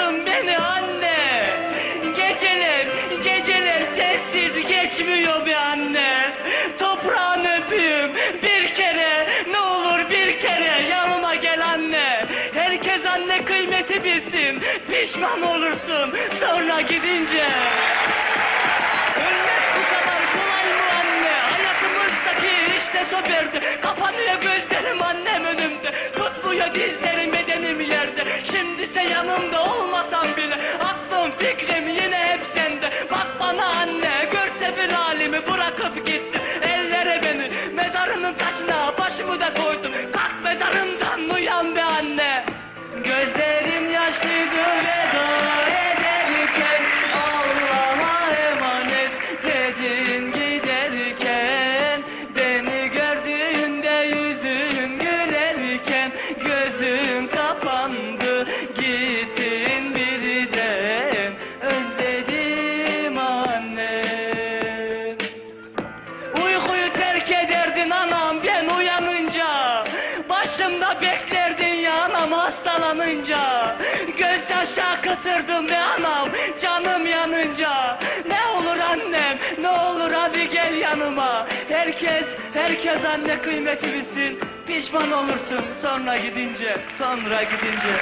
bırakmasın beni anne. Geceler, geceler sessiz geçmiyor be anne. Toprağını öpeyim bir kere, ne olur bir kere yanıma gel anne. Herkes anne kıymeti bilsin, pişman olursun sonra gidince. Ölmek bu kadar kolay mı anne? Hayatımızdaki işte soberdi, kapanıyor gözlerim annem önümde. Tutmuyor bırakıp gitti ellere beni. Mezarının taşına başımı da koydum Başımda beklerdin ya anam hastalanınca. Göz yaşı akıtırdım be anam canım yanınca. Ne olur annem ne olur hadi gel yanıma. Herkes herkes anne kıymeti bilsin Pişman olursun sonra gidince sonra gidince